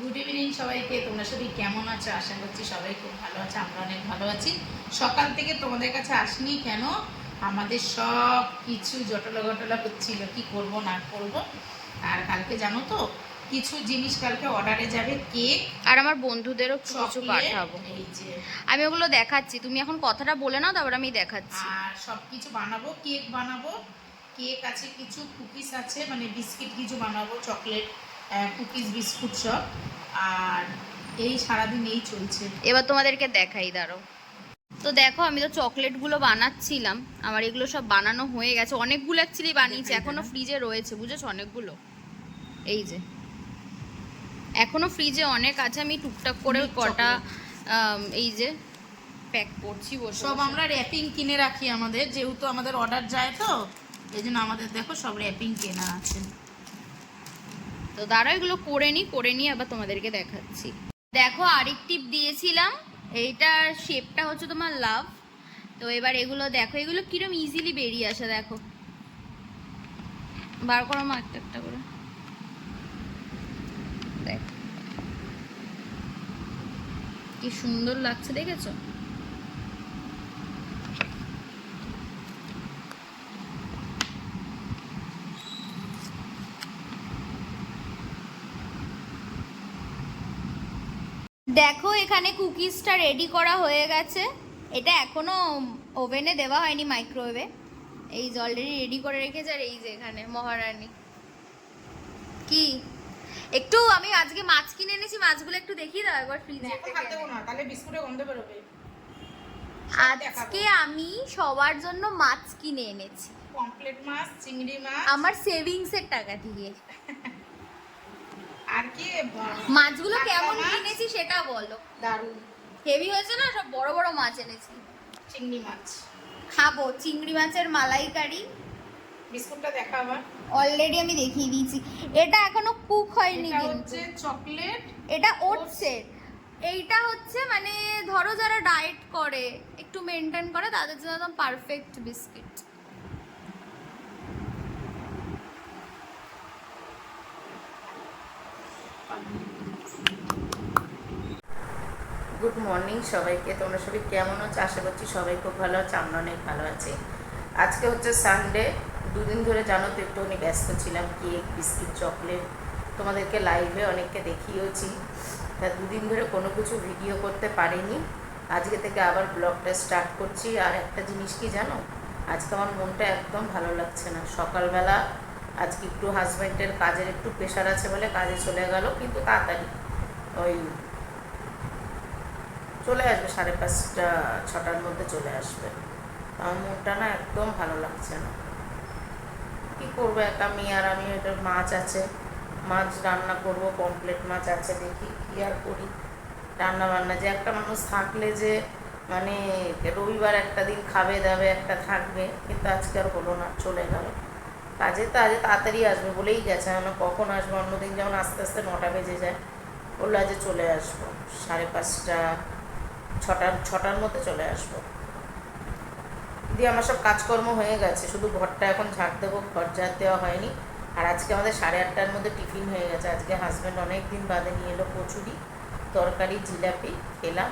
Good evening সবাইকে তোমরা সবাই কেমন আছো? আশা করছি সবাই খুব ভালো আছে আমরা অনেক ভালো আছি। সকাল থেকে তোমাদের কাছে আসনি কেন? আমাদের সব কিছু জটলা ঘটলা হচ্ছিল কি করব না করব। আর কালকে জানো তো কিছু জিনিস কালকে অর্ডারে যাবে কেক আর আমার বন্ধুদেরও কিছু পাঠাবো। আমি ওগুলো দেখাচ্ছি তুমি এখন কথাটা বলে নাও তারপর আমি দেখাচ্ছি। আর সব কিছু বানাবো কেক বানাবো কেক আছে কিছু কুকিজ আছে মানে বিস্কিট কিছু বানাবো চকলেট। কুকিজ বিস্কুট সব আর এই সারাদিন এই চলছে। এবার তোমাদেরকে দেখাই দাঁড়ো তো দেখো আমি তো চকলেটগুলো বানাচ্ছিলাম। আমার এগুলো সব বানানো হয়ে গেছে। অনেকগুলো অ্যাকচুয়ালি বানিয়েছি দেখাই এখনও ফ্রিজে রয়েছে বুঝেছ অনেকগুলো? এই যে। এখনও ফ্রিজে অনেক আছে আমি টুকটাক করে কটা এই যে প্যাক করছি সব আমরা র্যাপিং কিনে রাখি আমাদের যেহেতু আমাদের অর্ডার যায় তো এই জন্য আমাদের দেখো সব র্যাপিং কেনা আছে। তো দাঁড়া এগুলো করে নিই করে নিয়ে আবার তোমাদেরকে দেখাচ্ছি। দেখো, আরেক টিপ দিয়েছিলাম এইটার শেপটা হচ্ছে তোমার লাভ। তো এবার এগুলো দেখো, এগুলো কিরম ইজিলি বেরিয়ে আসে, দেখো। বার করো মা, একটা একটা করে। দেখো। কি সুন্দর লাগছে, দেখেছ? দেখো এখানে কুকিজটা রেডি করা হয়ে গেছে। এটা এখনও ওভেনে দেওয়া হয়নি মাইক্রোওয়েভে এই যে অলরেডি রেডি করে রেখেছে আর এই যে এখানে মহারানী। কি? একটু আমি আজকে মাছ কিনে এনেছি মাছগুলো একটু দেখিয়ে দাও একবার ফ্রিজে না তাহলে বিস্কুটে গন্ধ বেরোবে। আজকে আমি সবার জন্য মাছ কিনে এনেছি। পমপ্লেট মাছ চিংড়ি মাছ। আমার সেভিংসের টাকা দিয়ে। আর কি মাছগুলো কেমন কিনেছি সেটা বলো। দারুণ হেভি হয়েছে না? সব বড় বড় মাছ এনেছি। চিংড়ি মাছ। খাব। চিংড়ি মাছের মালাইকারি। বিস্কুটটা দেখা আবার। অলরেডি আমি দেখিয়ে দিয়েছি। এটা এখনও কুক হয়নি এটা কিন্তু। হচ্ছে চকলেট এটা ওটসের এইটা হচ্ছে মানে ধরো যারা ডায়েট করে একটু মেনটেন করে তাদের জন্য একদম পারফেক্ট বিস্কিট মর্নিং সবাইকে। তোমরা সবাই কেমন আছো? আশা করছি সবাই খুব ভালো আছে, আমরা অনেক ভালো আছি। আজকে হচ্ছে সানডে দুদিন ধরে জানো তো একটুখানি ব্যস্ত ছিলাম কেক বিস্কিট চকলেট তোমাদেরকে লাইভে অনেককে দেখিয়েওছি। তা দুদিন ধরে কোনো কিছু ভিডিও করতে পারিনি। আজকে থেকে আবার ব্লগটা স্টার্ট করছি। আর একটা জিনিস কি জানো? আজকে আমার মনটা একদম ভালো লাগছে না। সকালবেলা আজকে একটু হাজব্যান্ডের কাজের একটু প্রেশার আছে বলে কাজে চলে গেল, কিন্তু তাড়াতাড়ি। ওই চলে আসবে, সাড়ে পাঁচটা, ছটার মধ্যে চলে আসবে। আমার মনটা না একদম ভালো লাগছে না। কি করব, একটা মেয়ে আর আমি, একটা মাছ আছে। মাছ রান্না করব পমপ্লেট মাছ আছে, দেখি কি আর করি। রান্না বান্না যে একটা মানুষ থাকলে যে মানে রবিবার একটা দিন খাবে দাবে একটা থাকবে, কিন্তু আজকে আর হলো না, চলে গেল। কাজে তো আজ তাড়াতাড়ি আসবে বলেই গেছে, আমি কখন আসব? অন্যদিন যেমন আস্তে আস্তে নটা বেজে যায়, বলল আজ চলে আসব। সাড়ে পাঁচটা ছটার ছটার মধ্যে চলে আসব। দিয়ে আমার সব কাজকর্ম হয়ে গেছে, শুধু ঘরটা এখন ঝাড় দেবো, ঘর ঝাড় দেওয়া হয়নি। আর আজকে আমাদের সাড়ে আটটার মধ্যে টিফিন হয়ে গেছে, আজকে হাজব্যান্ড অনেক দিন বাদে নিয়ে এলো কচুরি, তরকারি, জিলাপি, খেলাম।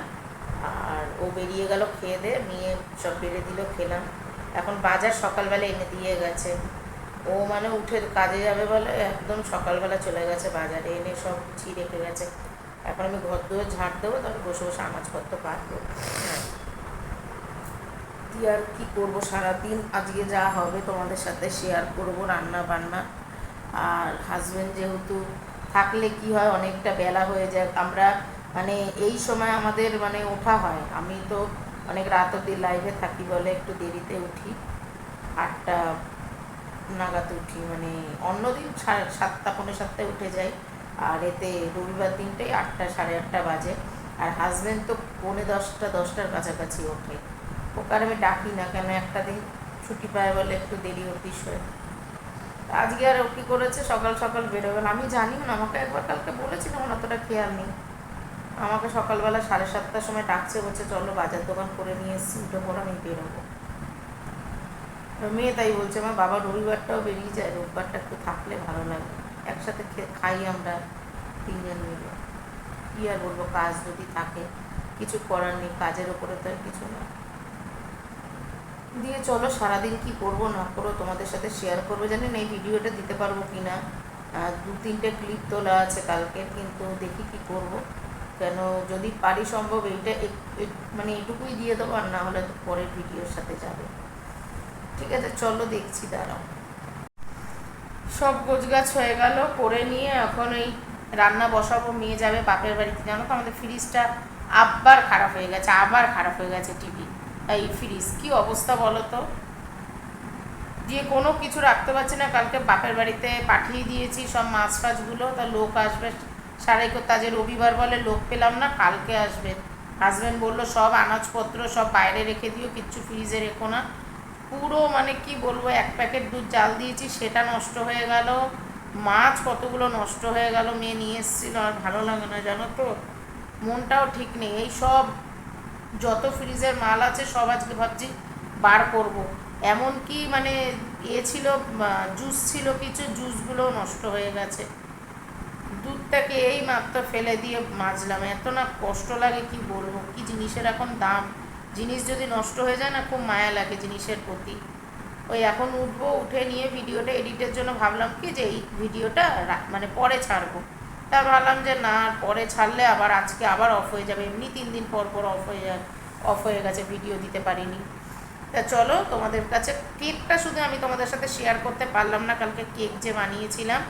আর ও বেরিয়ে গেল খেয়ে দিয়ে মেয়ে সব বেড়ে দিল, খেলাম। এখন বাজার সকালবেলা এনে দিয়ে গেছে। ও মানে উঠে কাজে যাবে বলে একদম সকালবেলা চলে গেছে বাজারে এনে সব গুছিয়ে রেখে গেছে এখন আমি ঘর দুয়ার ঝাঁট দেবো তারপর বসে বসে আনাজপত্র কাটবো দিয়ে আর কী করব? সারাদিন আজকে যা হবে তোমাদের সাথে শেয়ার করব, রান্না বান্না। আর হাজব্যান্ড যেহেতু থাকলে কি হয়, অনেকটা বেলা হয়ে যায়। আমরা মানে এই সময় আমাদের মানে ওঠা হয়। আমি তো অনেক রাত অব্দি লাইভে থাকি বলে একটু দেরিতে উঠি। আটটা নাগাদ উঠি। মানে অন্যদিন সাতটা, পৌনে সাতটায় উঠে যাই। আর এতে রবিবার দিনটাই আটটা, সাড়ে আটটা বাজে। আর হাজব্যান্ড তো পৌনে দশটা, দশটার কাছাকাছি ওঠে। ওকে আর আমি ডাকি না, কেন একটা দিন ছুটি পায় বলে একটু দেরি অফিস হয় আজকে আর ও কী করেছে? সকাল সকাল বেরোবেন আমি জানি না, আমাকে একবার কালকে বলেছিলাম আমার অতটা খেয়াল নেই। আমাকে সকালবেলা সাড়ে সাতটার সময় ডাকছে, বলছে, চলো বাজার দোকান করে নিয়ে এসছি, উঠে পর আমি বেরোবো। মেয়ে তাই বলছে, আমার বাবা রবিবারটাও বেরিয়ে যায়, রোববারটা একটু থাকলে ভালো লাগে। একসাথে খাই আমরা, তিনজন মিলে। কী আর বলব, কাজ যদি থাকে, কিছু করার নেই, কাজের ওপরে তো আর কিছু না। দিয়ে চলো, সারাদিন কি করব, না করো তোমাদের সাথে শেয়ার করব। জানি না এই ভিডিওটা দিতে পারব কি না দু তিনটে ক্লিপ তোলা আছে কালকে, কিন্তু দেখি কি করব। কেন, যদি পারি সম্ভব, এইটা মানে এটুকুই দিয়ে দেবো, আর না হলে পরের ভিডিওর সাথে যাবে। ঠিক আছে, চলো দেখছি, দাঁড়াও। সব গোছগাছ হয়ে গেল, করে নিয়ে এখন এই রান্না বসাবো, মেয়ে যাবে বাপের বাড়িতে। জানো তো আমাদের ফ্রিজটা আবার খারাপ হয়ে গেছে, আবার খারাপ হয়ে গেছে টিভি। এই ফ্রিজ, কি অবস্থা বলো তো? দিয়ে কোনো কিছু রাখতে পারছি না, কালকে বাপের বাড়িতে পাঠিয়ে দিয়েছি সব মাছ ফাছগুলো তা লোক আসবে। সারাই করতে আজ রবিবার বলে লোক পেলাম না, কালকে আসবে। হাজব্যান্ড বলল, সব আনাজপত্র সব বাইরে রেখে দিও, কিচ্ছু ফ্রিজে রেখো না। পুরো মানে কি বলব, এক প্যাকেট দুধ জাল দিয়েছি, সেটা নষ্ট হয়ে গেল। মাছ কতগুলো নষ্ট হয়ে গেল মেয়ে নিয়ে এসেছিল, আর ভালো লাগে না, জানো তো? মনটাও ঠিক নেই। এই সব যত ফ্রিজের মাল আছে, সব আজকে ভাবছি বার করব। এমন কি মানে এ ছিল জুস ছিল কিছু জুসগুলো নষ্ট হয়ে গেছে। দুধটাকে এই মাত্র ফেলে দিয়ে মাজলাম। এত না কষ্ট লাগে, কি বলব? কি জিনিসের এখন দাম? জিনিস যদি নষ্ট হয়ে যায় না, খুব মায়া লাগে জিনিসের প্রতি। ওই এখন উঠবো, উঠে নিয়ে ভিডিওটা এডিটের জন্য ভাবলাম কি যে এই ভিডিওটা মানে পরে ছাড়বো। তা ভাবলাম যে না পরে ছাড়লে আবার আজকে আবার অফ হয়ে যাবে। এমনি তিন দিন পর পর অফ হয়ে যায় অফ হয়ে গেছে ভিডিও দিতে পারিনি। তা চলো, তোমাদের কাছে কেকটা শুধু আমি তোমাদের সাথে শেয়ার করতে পারলাম না, কালকে কেক যে বানিয়েছিলাম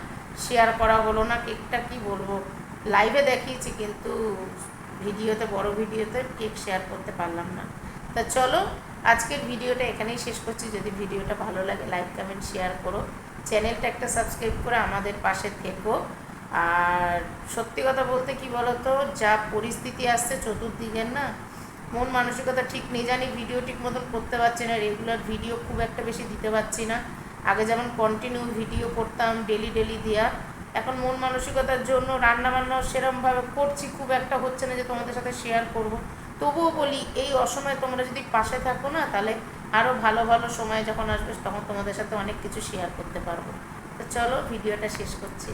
শেয়ার করা হলো না। কেকটা কি বলব? লাইভে দেখিয়েছি, কিন্তু ভিডিওতে, বড় ভিডিওতে কেক শেয়ার করতে পারলাম না। তা চলো, আজকের ভিডিওটা এখানেই শেষ করছি। যদি ভিডিওটা ভালো লাগে লাইক কমেন্ট শেয়ার করো। চ্যানেলটা একটা সাবস্ক্রাইব করে আমাদের পাশে থেকো। আর সত্যি কথা বলতে কি বলতো, যা পরিস্থিতি আসছে চতুর্দিকের না, মন মানসিকতা ঠিক নেই জানি ভিডিও ঠিক মতন করতে পারছি না রেগুলার ভিডিও খুব একটা বেশি দিতে পারছি না। আগে যেমন কন্টিনিউ ভিডিও করতাম ডেলি ডেলি দেওয়া এখন মন মানসিকতার জন্য রান্না বান্না সেরমভাবে করছি, খুব একটা হচ্ছে না যে তোমাদের সাথে শেয়ার করব। তবুও বলি, এই অসময়ে তোমরা যদি পাশে থাকো না, তাহলে আরও ভালো ভালো সময় যখন আসবে, তখন তোমাদের সাথে অনেক কিছু শেয়ার করতে পারব। তো চলো, ভিডিওটা শেষ করছি।